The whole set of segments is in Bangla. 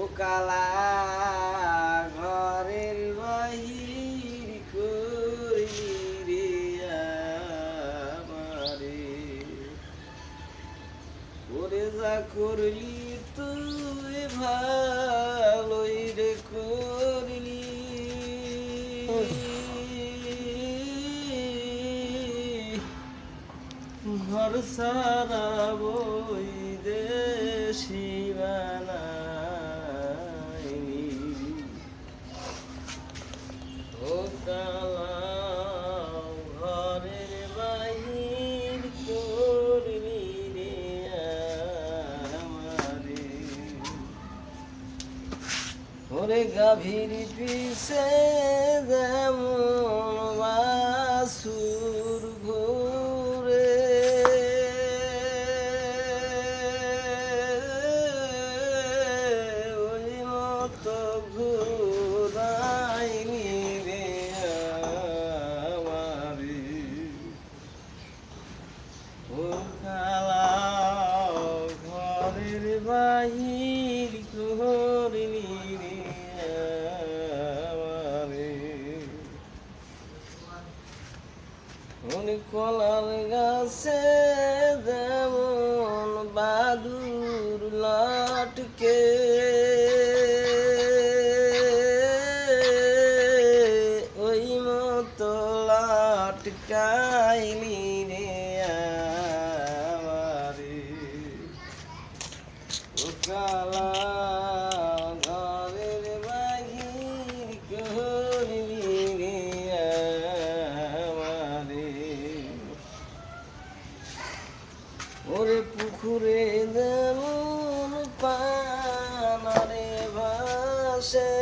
ও কালা ঘরের বাহির করিলি রে আমারে। ওরে যা করলি তুই ভালোই রে করলি। ঘর সারা বই দেশি ওরে গাভীর পিছে যেমন বাসুর ঘুরে। ওই মতো ঘুরাইনি রে আমারে। ও কলার গাছে যেমন বাদুর লটকে। ওই মতো লটকাইলি রে আমারে। ও কালা পুকুরে যেমন পানারে ভাসে।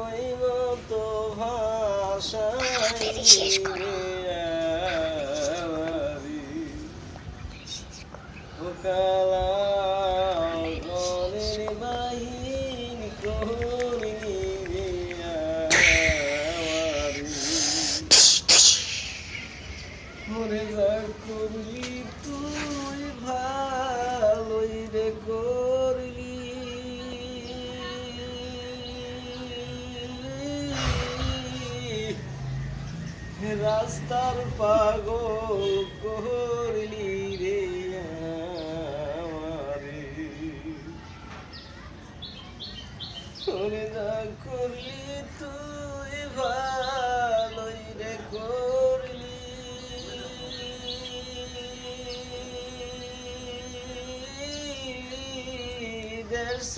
ওই মতো ভাষায় কালা ঘরের বাহির করলি রে আমারে। মরে যা করলি তুই ভালোই রে করলি। রাস্তার পাগল করলি রে করলি তুই ভালোই রে দেশ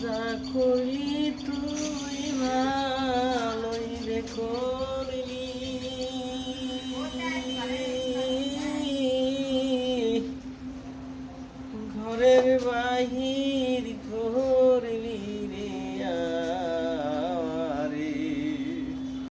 যা করি তুই ভালোই রে করলি ঘরের বাহির